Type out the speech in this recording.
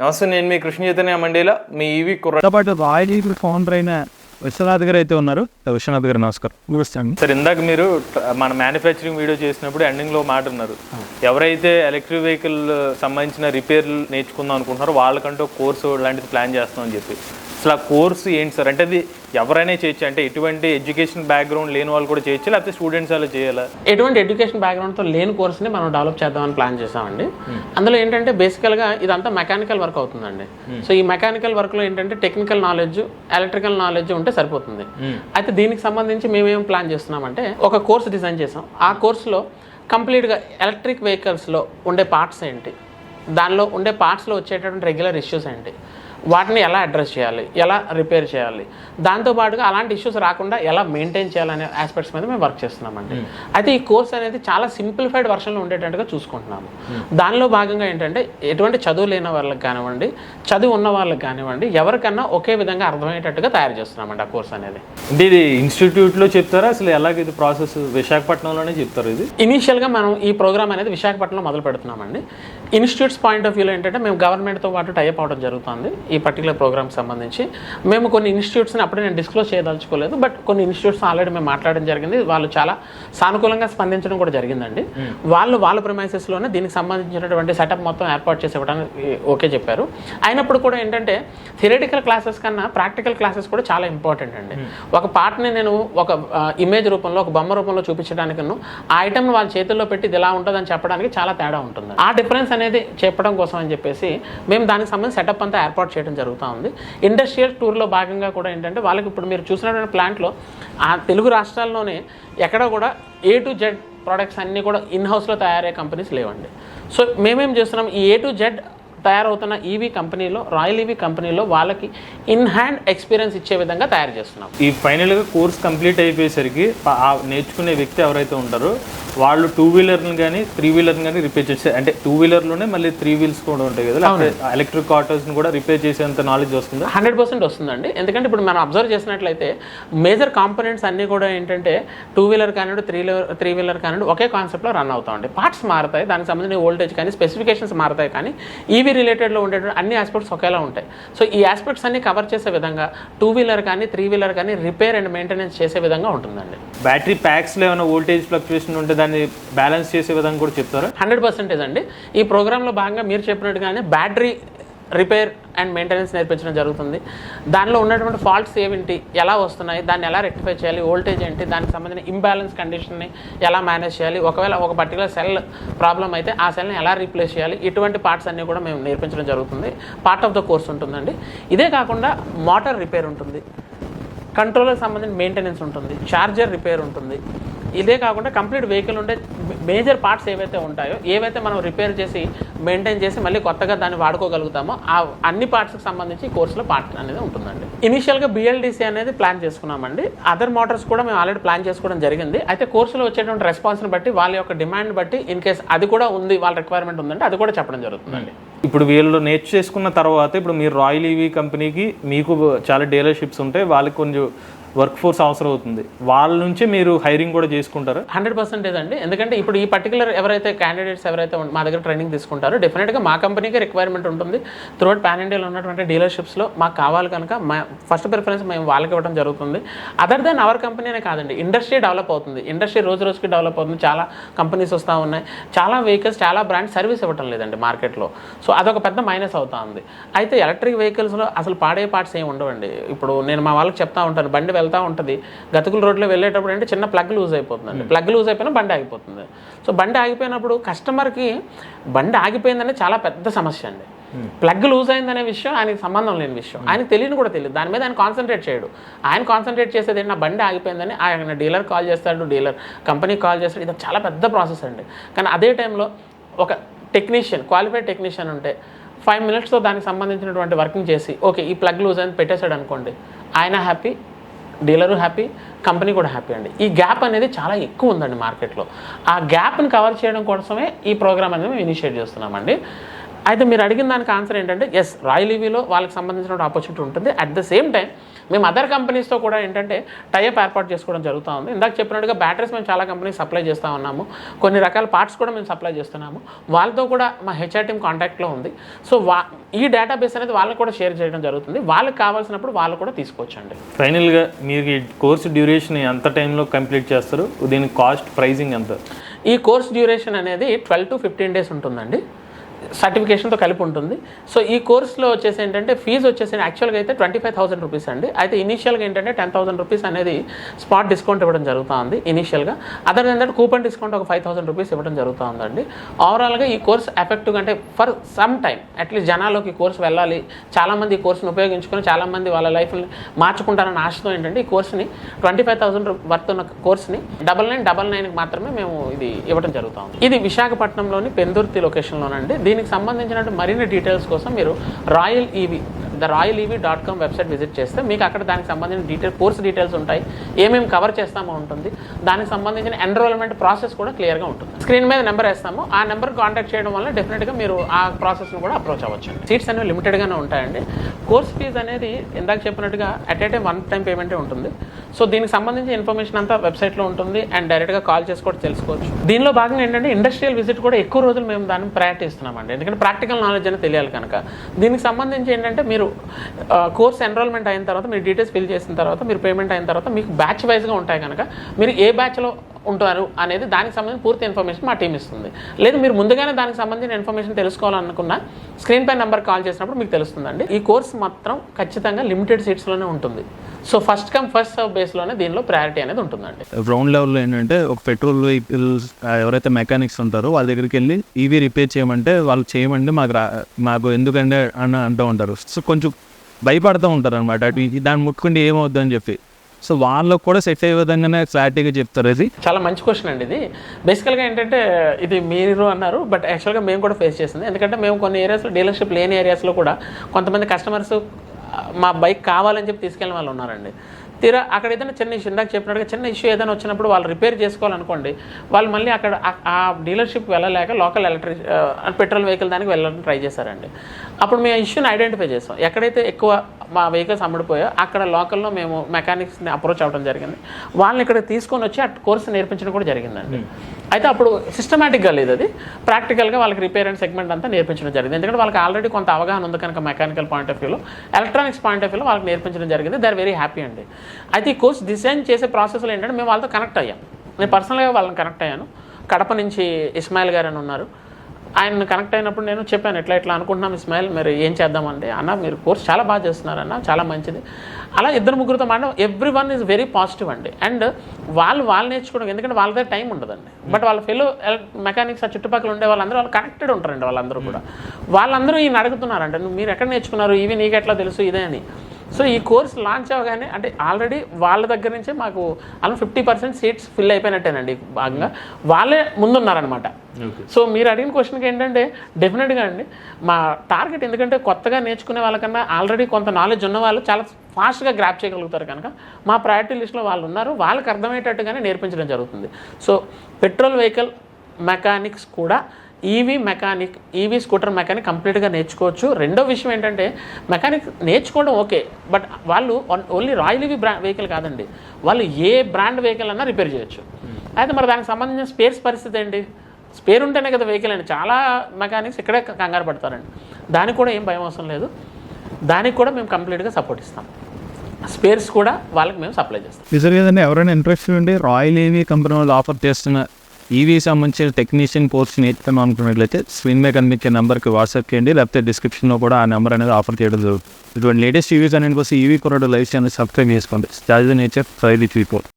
నమస్తే నేను మీ కృష్ణ చైతన్య మండేల మీ ఈవి కుర్ర. తో పాటు రాయల్ ఈగల్ ఫౌండర్ అయిన విశ్వనాథ్ గారు అయితే ఉన్నారు. విశ్వనాథ్ గారు నమస్కారం. నమస్తే అండి. సార్ ఇందాక మీరు మన మ్యానుఫ్యాక్చరింగ్ వీడియో చేసినప్పుడు ఎండింగ్లో మాట ఉన్నారు ఎవరైతే ఎలక్ట్రిక్ వెహికల్ సంబంధించిన రిపేర్లు నేర్చుకుందాం అనుకుంటున్నారో వాళ్ళకంటూ కోర్సు లాంటిది ప్లాన్ చేస్తామని చెప్పి. అసలు ఆ కోర్సు ఏంటి సార్? అంటే అది ఎవరైనా చేయొచ్చు. అంటే ఎటువంటి ఎడ్యుకేషన్ బ్యాక్గ్రౌండ్ లేని వాళ్ళు కూడా చేయొచ్చు? లేకపోతే స్టూడెంట్స్ అలా చేయాలా? ఎటువంటి ఎడ్యుకేషన్ బ్యాక్గ్రౌండ్తో లేని కోర్స్ని మనం డెవలప్ చేద్దామని ప్లాన్ చేసామండి అందులో ఏంటంటే బేసికల్గా ఇదంతా మెకానికల్ వర్క్ అవుతుందండి. సో ఈ మెకానికల్ వర్క్లో ఏంటంటే టెక్నికల్ నాలెడ్జ్ ఎలక్ట్రికల్ నాలెడ్జ్ ఉంటే సరిపోతుంది. అయితే దీనికి సంబంధించి మేమేం ప్లాన్ చేస్తున్నామంటే ఒక కోర్స్ డిజైన్ చేసాం ఆ కోర్సులో కంప్లీట్గా ఎలక్ట్రిక్ వెహికల్స్లో ఉండే పార్ట్స్ ఏంటి? దానిలో ఉండే పార్ట్స్లో వచ్చేటటువంటి రెగ్యులర్ ఇష్యూస్ ఏంటి? వాటిని ఎలా అడ్రస్ చేయాలి? ఎలా రిపేర్ చేయాలి? దాంతోపాటుగా అలాంటి ఇష్యూస్ రాకుండా ఎలా మెయింటైన్ చేయాలనే ఆస్పెక్ట్స్ మీద మేము వర్క్ చేస్తున్నామండి. అయితే ఈ కోర్స్ అనేది చాలా సింప్లిఫైడ్ వర్షన్లో ఉండేటట్టుగా చూసుకుంటున్నాము. దానిలో భాగంగా ఏంటంటే ఎటువంటి చదువు లేని వాళ్ళకి కానివ్వండి చదువు ఉన్న వాళ్ళకి కానివ్వండి ఎవరికన్నా ఒకే విధంగా అర్థమయ్యేటట్టుగా తయారు చేస్తున్నామండి ఆ కోర్స్ అనేది. అంటే ఇది ఇన్స్టిట్యూట్లో చెప్తారా? అసలు ఎలాగ ఇది ప్రాసెస్ విశాఖపట్నంలోనే చెప్తారు ఇది? ఇనీషియల్గా మనం ఈ ప్రోగ్రామ్ అనేది విశాఖపట్నంలో మొదలు పెడుతున్నామండి. ఇన్స్టిట్యూట్స్ పాయింట్ ఆఫ్ వ్యూలో ఏంటంటే మేము గవర్నమెంట్తో పాటు టైప్ అవడం జరుగుతుంది ఈ పర్టికులర్ ప్రోగ్రామ్ సంబంధించి. మేము కొన్ని ఇన్స్టిట్యూట్స్ని అప్పుడే నేను డిస్క్లోజ్ చేయదలుచుకోలేదు బట్ కొన్ని ఇన్స్టిట్యూట్స్ ఆల్రెడీ మేము మాట్లాడడం జరిగింది. వాళ్ళు చాలా సానుకూలంగా స్పందించడం కూడా జరిగిందండి. వాళ్ళు వాళ్ళ ప్రమైసెస్లోనే దీనికి సంబంధించినటువంటి సెటప్ మొత్తం ఏర్పాటు చేసి ఇవ్వడానికి ఓకే చెప్పారు. అయినప్పుడు కూడా ఏంటంటే థియరిటికల్ క్లాసెస్ కన్నా ప్రాక్టికల్ క్లాసెస్ కూడా చాలా ఇంపార్టెంట్ అండి. ఒక పార్ట్ని నేను ఒక ఇమేజ్ రూపంలో ఒక బొమ్మ రూపంలో చూపించడానికి ఆ ఐటమ్ని వాళ్ళ చేతుల్లో పెట్టి ఇది ఎలా ఉంటుందని చెప్పడానికి చాలా తేడా ఉంటుంది. ఆ డిఫరెన్స్ అనేది చెప్పడం కోసం అని చెప్పేసి మేము దానికి సంబంధించి సెటప్ అంతా ఏర్పాటు చేయడం జరుగుతూ ఉంది. ఇండస్ట్రియల్ టూర్లో భాగంగా కూడా ఏంటంటే వాళ్ళకి ఇప్పుడు మీరు చూసినటువంటి ప్లాంట్లో ఆ తెలుగు రాష్ట్రాల్లోనే ఎక్కడ కూడా ఏ టు జెడ్ ప్రోడక్ట్స్ అన్నీ కూడా ఇన్ హౌస్లో తయారయ్యే కంపెనీస్ లేవండి. సో మేమేం చేస్తున్నాం? ఈ ఏ టు జెడ్ తయారవుతున్న ఈవీ కంపెనీలో రాయల్ ఈవీ కంపెనీలో వాళ్ళకి ఇన్ హ్యాండ్ ఎక్స్పీరియన్స్ ఇచ్చే విధంగా తయారు చేస్తున్నాం. ఈ ఫైనల్గా కోర్స్ కంప్లీట్ అయిపోయేసరికి నేర్చుకునే వ్యక్తి ఎవరైతే ఉంటారో వాళ్ళు టూ వీలర్ని కానీ త్రీ వీలర్ని కానీ రిపేర్ చేసే అంటే టూ వీలర్లోనే మళ్ళీ త్రీ వీల్స్ కూడా ఉంటాయి కదా. ఎలక్ట్రిక్ ఆటోస్ని కూడా రిపేర్ చేసేంత నాలెడ్జ్ వస్తుందా? హండ్రెడ్ పర్సెంట్ వస్తుందండి. ఎందుకంటే ఇప్పుడు మనం అబ్జర్వ్ చేసినట్లయితే మేజర్ కాంపోనెంట్స్ అన్నీ కూడా ఏంటంటే టూ వీలర్ కానివ్వండి త్రీ త్రీ వీలర్ కానివ్వండి ఒకే కాన్సెప్ట్లో రన్ అవుతా ఉంటాయి పార్ట్స్ మారుతాయి దానికి సంబంధించిన వోల్టేజ్ కానీ స్పెసిఫికేషన్స్ మారుతాయి కానీ ఈవీ రిలేటెడ్లో ఉండేటువంటి అన్ని ఆస్పెక్ట్స్ ఒకేలా ఉంటాయి. సో ఈ ఆస్పెక్ట్స్ అన్ని కవర్ చేసే విధంగా టూ వీలర్ కానీ త్రీ వీలర్ కానీ రిపేర్ అండ్ మెయింటెనెన్స్ చేసే విధంగా ఉంటుందండి. బ్యాటరీ ప్యాక్స్లో ఏమైనా వోల్టేజ్ ఫ్లక్చుయేషన్ ఉంటే దాన్ని బ్యాలెన్స్ చేసే విధంగా కూడా చెప్తారా? హండ్రెడ్ పర్సెంటేజ్ అండి. ఈ ప్రోగ్రాంలో భాగంగా మీరు చెప్పినట్టుగానే బ్యాటరీ రిపేర్ అండ్ మెయింటెనెన్స్ నేర్పించడం జరుగుతుంది. దానిలో ఉన్నటువంటి ఫాల్ట్స్ ఏమిటి? ఎలా వస్తున్నాయి? దాన్ని ఎలా రెక్టిఫై చేయాలి? వోల్టేజ్ ఏంటి? దానికి సంబంధించిన ఇంబ్యాలెన్స్ కండిషన్ని ఎలా మేనేజ్ చేయాలి? ఒకవేళ ఒక పర్టికులర్ సెల్ ప్రాబ్లం అయితే ఆ సెల్ని ఎలా రీప్లేస్ చేయాలి? ఇటువంటి పార్ట్స్ అన్నీ కూడా మేము నేర్పించడం జరుగుతుంది. పార్ట్ ఆఫ్ ద కోర్స్ ఉంటుందండి. ఇదే కాకుండా మోటార్ రిపేర్ ఉంటుంది. కంట్రోలర్ సంబంధించిన మెయింటెనెన్స్ ఉంటుంది. చార్జర్ రిపేర్ ఉంటుంది. ఇదే కాకుండా కంప్లీట్ వెహికల్ ఉండే మేజర్ పార్ట్స్ ఏవైతే ఉంటాయో ఏవైతే మనం రిపేర్ చేసి మెయింటైన్ చేసి మళ్ళీ కొత్తగా దాన్ని వాడుకోగలుగుతామో ఆ అన్ని పార్ట్స్కి సంబంధించి కోర్సులో పార్ట్ అనేది ఉంటుందండి. ఇనిషియల్గా బిఎల్డిసి అనేది ప్లాన్ చేసుకున్నామండి. అదర్ మోటార్స్ కూడా మేము ఆల్రెడీ ప్లాన్ చేసుకోవడం జరిగింది. అయితే కోర్సులో వచ్చేటువంటి రెస్పాన్స్ని బట్టి వాళ్ళ యొక్క డిమాండ్ బట్టి ఇన్ కేస్ అది కూడా ఉంది వాళ్ళ రిక్వైర్మెంట్ ఉందంటే అది కూడా చెప్పడం జరుగుతుందండి. ఇప్పుడు వీళ్ళు నేర్చేసుకున్న తర్వాత ఇప్పుడు మీరు రాయల్ ఈవీ కంపెనీకి మీకు చాలా డీలర్షిప్స్ ఉంటాయి వాళ్ళకి కొంచెం వర్క్ ఫోర్స్ అవసరం అవుతుంది. వాళ్ళ నుంచి మీరు హైరింగ్ కూడా చేసుకుంటారు? హండ్రెడ్ పర్సెంటేజ్ అండి ఎందుకంటే ఇప్పుడు ఈ పర్టికులర్ ఎవరైతే క్యాండిడేట్స్ ఎవరైతే మా దగ్గర ట్రైనింగ్ తీసుకుంటారో డెఫినెట్గా మా కంపెనీకి రిక్వైర్మెంట్ ఉంటుంది. త్రూఅవుట్ పాన్ ఇండియాలో ఉన్నటువంటి డీలర్షిప్స్లో మాకు కావాలి కనుక మా ఫస్ట్ ప్రిఫరెన్స్ మేము వాళ్ళకి ఇవ్వడం జరుగుతుంది. అదర్ దెన్ అవర్ కంపెనీనే కాదండి ఇండస్ట్రీ డెవలప్ అవుతుంది. ఇండస్ట్రీ రోజు రోజుకి డెవలప్ అవుతుంది. చాలా కంపెనీస్ వస్తూ ఉన్నాయి. చాలా వెహికల్స్ చాలా బ్రాండ్ సర్వీస్ ఇవ్వటం లేదండి మార్కెట్లో సో అదొక పెద్ద మైనస్ అవుతా ఉంది అయితే ఎలక్ట్రిక్ వెహికల్స్లో అసలు పాడే పార్ట్స్ ఏమి ఉండవండి. ఇప్పుడు నేను మా వాళ్ళకి చెప్తా ఉంటాను బండి వెళ్తూ ఉంటుంది. గతుకుల రోడ్లో వెళ్ళేటప్పుడు అంటే చిన్న ప్లగ్ లూజ్ అయిపోతుందండి. ప్లగ్ లూజ్ అయిపోయినా బండి ఆగిపోతుంది. సో బండి ఆగిపోయినప్పుడు కస్టమర్కి బండి ఆగిపోయిందనే చాలా పెద్ద సమస్య అండి. ప్లగ్ లూజ్ అయిందనే విషయం ఆయనకి సంబంధం లేని విషయం. ఆయనకి తెలియని కూడా తెలియదు. దాని మీద ఆయన కాన్సన్ట్రేట్ చేయడు. ఆయన కాన్సన్ట్రేట్ చేసేది నా బండి ఆగిపోయిందని ఆయన డీలర్ కాల్ చేస్తాడు డీలర్ కంపెనీ కాల్ చేస్తాడు. ఇది చాలా పెద్ద ప్రాసెస్ అండి. కానీ అదే టైంలో ఒక టెక్నీషియన్ క్వాలిఫైడ్ టెక్నీషియన్ ఉంటే ఫైవ్ మినిట్స్తో దానికి సంబంధించినటువంటి వర్కింగ్ చేసి ఓకే ఈ ప్లగ్ లూజ్ అని పెట్టేశాడు అనుకోండి. ఆయన హ్యాపీ డీలరు హ్యాపీ కంపెనీ కూడా హ్యాపీ అండి. ఈ గ్యాప్ అనేది చాలా ఎక్కువ ఉందండి మార్కెట్లో. ఆ గ్యాప్ని కవర్ చేయడం కోసమే ఈ ప్రోగ్రామ్ అనేది మేము ఇనిషియేట్ చేస్తున్నామండి. అయితే మీరు అడిగిన దానికి ఆన్సర్ ఏంటంటే ఎస్ రాయల్ ఈవీలో వాళ్ళకి సంబంధించిన ఆపర్చునిటీ ఉంటుంది. అట్ ద సేమ్ టైం మేము అదర్ కంపెనీస్తో కూడా ఏంటంటే టైప్ ఏర్పాటు చేసుకోవడం జరుగుతూ ఉంది. ఇందాక చెప్పినట్టుగా బ్యాటరీస్ మేము చాలా కంపెనీస్ సప్లై చేస్తూ ఉన్నాము. కొన్ని రకాల పార్ట్స్ కూడా మేము సప్లై చేస్తున్నాము. వాళ్ళతో కూడా మా హెచ్ఆర్ టీమ్ కాంటాక్ట్లో ఉంది. సో వా ఈ డేటాబేస్ అనేది వాళ్ళకి కూడా షేర్ చేయడం జరుగుతుంది. వాళ్ళకి కావాల్సినప్పుడు వాళ్ళు కూడా తీసుకోవచ్చండి. ఫైనల్గా మీరు ఈ కోర్సు డ్యూరేషన్ ఎంత టైంలో కంప్లీట్ చేస్తారు? దీని కాస్ట్ ప్రైజింగ్ ఎంత? ఈ కోర్స్ డ్యూరేషన్ అనేది ట్వెల్వ్ టు ఫిఫ్టీన్ డేస్ ఉంటుందండి. సర్టిఫికేషన్తో కలిపి ఉంటుంది. సో ఈ కోర్సులో వచ్చేసి ఏంటంటే ఫీజు వచ్చేసి యాక్చువల్గా అయితే ట్వంటీ ఫైవ్ థౌసండ్ రూపీస్ అండి. అయితే ఇనీషియల్గా ఏంటంటే టెన్ థౌసండ్ రూపీస్ అనేది స్పాట్ డిస్కౌంట్ ఇవ్వడం జరుగుతుంది ఇనీషియల్గా. అదర్ ఏంటంటే కూపన్ డిస్కౌంట్ ఒక ఫైవ్ థౌసండ్ రూపీస్ ఇవ్వడం జరుగుతుందండి. ఓవరాల్గా ఈ కోర్స్ ఎఫెక్టివ్గా అంటే ఫర్ సమ్ టైం అట్లీస్ట్ జనాల్లోకి ఈ కోర్స్ వెళ్ళాలి. చాలామంది ఈ కోర్సును ఉపయోగించుకొని చాలామంది వాళ్ళ లైఫ్ని మార్చుకుంటారన్న ఆశతో ఏంటంటే ఈ కోర్స్ని ట్వంటీ ఫైవ్ థౌసండ్ వర్త్ ఉన్న కోర్స్ని డబల్ నైన్ డబల్ నైన్కి మాత్రమే మేము ఇది ఇవ్వడం జరుగుతుంది. ఇది విశాఖపట్నంలోని పెందుర్తి లొకేషన్లోనండి. దీనికి సంబంధించిన మరిన్ని డీటెయిల్స్ కోసం మీరు Royal EV the Royal EV dot com website visit చేస్తే మీకు అక్కడ దానికి సంబంధించిన డీటెయిల్ కోర్స్ డీటెయిల్స్ ఉంటాయి. ఏమేమి కవర్ చేస్తామో ఉంటుంది. దానికి సంబంధించిన ఎన్రోల్మెంట్ ప్రాసెస్ కూడా క్లియర్గా ఉంటుంది. స్క్రీన్ మీద నెంబర్ వేస్తాము. ఆ నెంబర్ కాంటాక్ట్ చేయడం వల్ల డెఫినెట్గా మీరు ఆ ప్రాసెస్ను కూడా అప్రోచ్ అవ్వచ్చు సీట్స్ అనేవి లిమిటెడ్గానే ఉంటాయండి. కోర్స్ ఫీజు అనేది ఇందాక చెప్పినట్టుగా at a time one time పేమెంటే ఉంటుంది. సో దీనికి సంబంధించిన ఇన్ఫర్మేషన్ అంతా వెబ్సైట్లో ఉంటుంది అండ్ డైరెక్ట్గా కాల్ చేసి కూడా తెలుసుకోవచ్చు. దీనిలో భాగంగా ఏంటంటే ఇండస్ట్రియల్ విజిట్ కూడా ఎక్కువ రోజులు మేము దాన్ని ప్రయారిటీ ఇస్తున్నామండి ఎందుకంటే ప్రాక్టికల్ నాలెడ్జ్ అనేది తెలియాలి కనుక. దీనికి సంబంధించి ఏంటంటే మీరు కోర్స్ ఎన్రోల్మెంట్ అయిన తర్వాత మీరు డీటెయిల్స్ ఫిల్ చేసిన తర్వాత మీరు పేమెంట్ అయిన తర్వాత మీకు బ్యాచ్ వైజ్గా ఉంటాయి కనుక మీరు ఏ బ్యాచ్లో ఉంటారు అనేది దానికి సంబంధించిన పూర్తి ఇన్ఫర్మేషన్ మా టీం ఇస్తుంది. లేదు మీరు ముందుగానే దానికి సంబంధించిన ఇన్ఫర్మేషన్ తెలుసుకోవాలనుకున్నా స్క్రీన్ పై నెంబర్ కాల్ చేసినప్పుడు మీకు తెలుస్తుందండి. ఈ కోర్స్ మాత్రం ఖచ్చితంగా లిమిటెడ్ సీట్స్లోనే ఉంటుంది. So first come first serve బేస్లోనే దీనిలో ప్రయారిటీ అనేది ఉంటుందండి. గ్రౌండ్ లెవెల్లో ఏంటంటే ఒక పెట్రోల్ వెహికల్స్ ఎవరైతే మెకానిక్స్ ఉంటారో వాళ్ళ దగ్గరికి వెళ్ళి ఈవీ రిపేర్ చేయమంటే వాళ్ళు చేయమంటే మాకు రా మాకు ఎందుకంటే అని అంటూ ఉంటారు. సో కొంచెం భయపడుతూ ఉంటారు అనమాట అటు ఇది దాన్ని ముట్టుకుంటే ఏమవుద్దు అని చెప్పి. సో వాళ్ళకు కూడా సెట్ అయ్యే విధంగానే క్లారిటీగా చెప్తారు అది చాలా మంచి క్వశ్చన్ అండి ఇది. బేసికల్గా ఏంటంటే ఇది మీరు అన్నారు బట్ యాక్చువల్గా మేము కూడా ఫేస్ చేసింది. ఎందుకంటే మేము కొన్ని ఏరియాస్లో డీలర్షిప్ లేని ఏరియాస్లో కూడా కొంతమంది కస్టమర్స్ మా బైక్ కావాలని చెప్పి తీసుకెళ్ళిన వాళ్ళు ఉన్నారండి. తీరా అక్కడ ఏదైనా చిన్న ఇష్యూ ఇందాక చెప్పినట్టుగా చిన్న ఇష్యూ ఏదైనా వచ్చినప్పుడు వాళ్ళు రిపేర్ చేసుకోవాలనుకోండి వాళ్ళు మళ్ళీ అక్కడ ఆ- డీలర్షిప్ వెళ్ళలేక లోకల్ ఎలక్ట్రిక్ పెట్రోల్ వెహికల్ దానికి వెళ్ళాలని ట్రై చేశారండి. అప్పుడు మేము ఇష్యూని ఐడెంటిఫై చేసాం. ఎక్కడైతే ఎక్కువ మా వెహికల్స్ అమ్ముడిపోయా అక్కడ లోకల్లో మేము మెకానిక్స్ని అప్రోచ్ అవ్వడం జరిగింది. వాళ్ళని ఇక్కడ తీసుకొని వచ్చి ఆ కోర్సు నేర్పించడం కూడా జరిగిందండి. అయితే అప్పుడు సిస్టమేటిక్గా లేదు అది. ప్రాక్టికల్గా వాళ్ళకి రిపేర్ అండ్ సెగ్మెంట్ అంతా నేర్పించడం జరిగింది. ఎందుకంటే వాళ్ళకి ఆల్రెడీ కొంత అవగాహన ఉంది కనుక మెకానికల్ పాయింట్ ఆఫ్ వ్యూలో ఎలక్ట్రానిక్స్ పాయింట్ ఆఫ్ వ్యూలో వాళ్ళకి నేర్పించడం జరిగింది. దే ఆర్ వెరీ హ్యాపీ అండి. అయితే ఈ కోర్స్ డిజైన్ చేసే ప్రాసెస్లో ఏంటంటే మేము వాళ్ళతో కనెక్ట్ అయ్యాం. నేను పర్సనల్గా వాళ్ళని కనెక్ట్ అయ్యాను. కడప నుంచి ఇస్మాయిల్ గారు అని ఉన్నారు. ఆయన కనెక్ట్ అయినప్పుడు నేను చెప్పాను ఎట్లా ఇట్లా అనుకుంటున్నాం ఇస్మాయిల్ మీరు ఏం చేద్దామంటే అన్న మీరు కోర్స్ చాలా బాగా చేస్తున్నారన్న చాలా మంచిది. అలా ఇద్దరు ముగ్గురితో మాట every one is very positive అండి. అండ్ వాళ్ళు వాళ్ళు నేర్చుకోవడం ఎందుకంటే వాళ్ళ దగ్గర టైం ఉండదండి. బట్ వాళ్ళ ఫెలో మెకానిక్స్ ఆ చుట్టుపక్కల ఉండే వాళ్ళందరూ వాళ్ళు కనెక్టెడ్ ఉంటారండి వాళ్ళందరూ కూడా. వాళ్ళందరూ ఈయన అడుగుతున్నారంట మీరు ఎక్కడ నేర్చుకున్నారు? ఇవి నీకు ఎట్లా తెలుసు? ఇదే అని. సో ఈ కోర్స్ లాంచ్ అవ్వగానే అంటే ఆల్రెడీ వాళ్ళ దగ్గర నుంచే మాకు అలా ఫిఫ్టీ పర్సెంట్ సీట్స్ ఫిల్ అయిపోయినట్టేనండి భాగంగా. వాళ్ళే ముందున్నారనమాట సో మీరు అడిగిన క్వశ్చన్కి ఏంటంటే డెఫినెట్గా అండి మా టార్గెట్ ఎందుకంటే కొత్తగా నేర్చుకునే వాళ్ళకన్నా ఆల్రెడీ కొంత నాలెడ్జ్ ఉన్న వాళ్ళు చాలా ఫాస్ట్గా గ్రాప్ చేయగలుగుతారు కనుక మా ప్రయారిటీ లిస్ట్లో వాళ్ళు ఉన్నారు వాళ్ళకి అర్థమయ్యేటట్టుగానే నేర్పించడం జరుగుతుంది. సో పెట్రోల్ వెహికల్ మెకానిక్స్ కూడా EV mechanic EV scooter mechanic కంప్లీట్గా నేర్చుకోవచ్చు. రెండో విషయం ఏంటంటే మెకానిక్ నేర్చుకోవడం ఓకే బట్ వాళ్ళు ఓన్లీ రాయల్ ఈవీ బ్రా వెహికల్ కాదండి. వాళ్ళు ఏ బ్రాండ్ వెహికల్ అన్నా రిపేర్ చేయొచ్చు. అయితే మరి దానికి సంబంధించిన స్పేర్స్ పరిస్థితి ఏంటి? స్పేర్ ఉంటేనే కదా వెహికల్ అండి. చాలా మెకానిక్స్ ఇక్కడే కంగారు పడతారండి. దానికి కూడా ఏం భయం అవసరం లేదు. దానికి కూడా మేము కంప్లీట్గా సపోర్ట్ ఇస్తాం. స్పేర్స్ కూడా వాళ్ళకి మేము సప్లై చేస్తాం. నిజంగా కదండి ఎవరైనా ఇంట్రెస్ట్ ఉండి రాయల్ ఏవీ కంపెనీ వాళ్ళు ఆఫర్ చేస్తున్న ఈవీ సంబంధించిన టెక్నీషియన్ కోర్స్ నేర్చుకున్నాం అనుకున్నట్లయితే స్క్రీన్ మీద కనిపించే నెంబర్కి వాట్సాప్ చేయండి లేకపోతే డిస్క్రిప్షన్లో కూడా ఆ నెంబర్ అనేది ఆఫర్ చేయడం జరుగుతుంది. ఇటువంటి లేటెస్ట్ ఈవీస్ అనేది కోసం ఈవీ కొరడు లైవ్ ఛానల్ సబ్స్క్రైబ్ చేసుకోండి. Charge nature five report